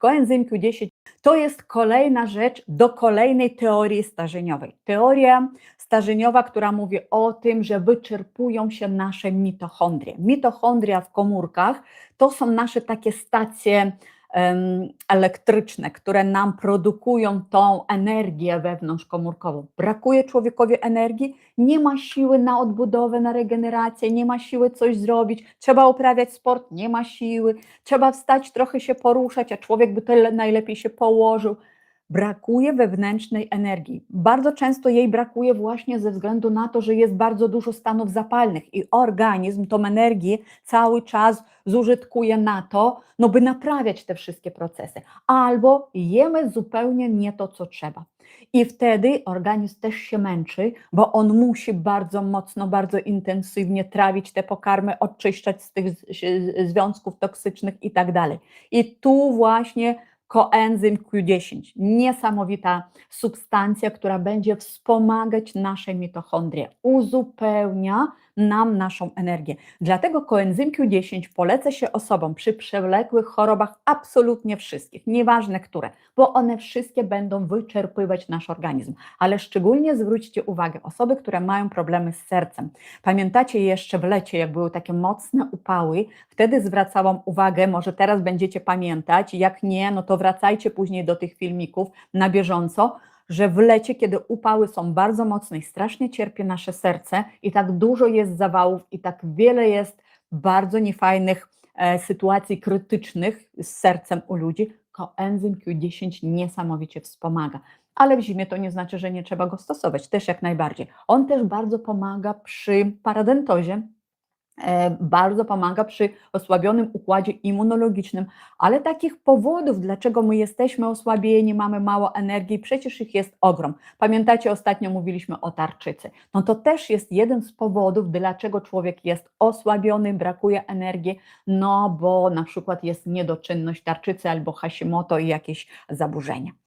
Koenzym Q10 to jest kolejna rzecz do kolejnej teorii starzeniowej. Teoria starzeniowa, która mówi o tym, że wyczerpują się nasze mitochondrie. Mitochondria w komórkach to są nasze takie stacje elektryczne, które nam produkują tą energię wewnątrzkomórkową. Brakuje człowiekowi energii, nie ma siły na odbudowę, na regenerację, nie ma siły coś zrobić, trzeba uprawiać sport, nie ma siły, trzeba wstać, trochę się poruszać, a człowiek by tyle najlepiej się położył. Brakuje wewnętrznej energii. Bardzo często jej brakuje właśnie ze względu na to, że jest bardzo dużo stanów zapalnych i organizm tą energię cały czas zużytkuje na to, no by naprawiać te wszystkie procesy. Albo jemy zupełnie nie to, co trzeba. I wtedy organizm też się męczy, bo on musi bardzo mocno, bardzo intensywnie trawić te pokarmy, oczyszczać z tych związków toksycznych i tak dalej. I tu właśnie koenzym Q10, niesamowita substancja, która będzie wspomagać nasze mitochondrie, uzupełnia nam naszą energię. Dlatego koenzym Q10 poleca się osobom przy przewlekłych chorobach absolutnie wszystkich, nieważne które, bo one wszystkie będą wyczerpywać nasz organizm. Ale szczególnie zwróćcie uwagę, osoby, które mają problemy z sercem. Pamiętacie jeszcze w lecie, jak były takie mocne upały, wtedy zwracałam uwagę, może teraz będziecie pamiętać, jak nie, no to wracajcie później do tych filmików na bieżąco, że w lecie, kiedy upały są bardzo mocne i strasznie cierpi nasze serce i tak dużo jest zawałów i tak wiele jest bardzo niefajnych e, sytuacji krytycznych z sercem u ludzi, koenzym Q10 niesamowicie wspomaga. Ale w zimie to nie znaczy, że nie trzeba go stosować, też jak najbardziej. On też bardzo pomaga przy paradentozie, bardzo pomaga przy osłabionym układzie immunologicznym, ale takich powodów, dlaczego my jesteśmy osłabieni, mamy mało energii, przecież ich jest ogrom. Pamiętacie, ostatnio mówiliśmy o tarczycy. No to też jest jeden z powodów, dlaczego człowiek jest osłabiony, brakuje energii, no bo na przykład jest niedoczynność tarczycy albo Hashimoto i jakieś zaburzenia.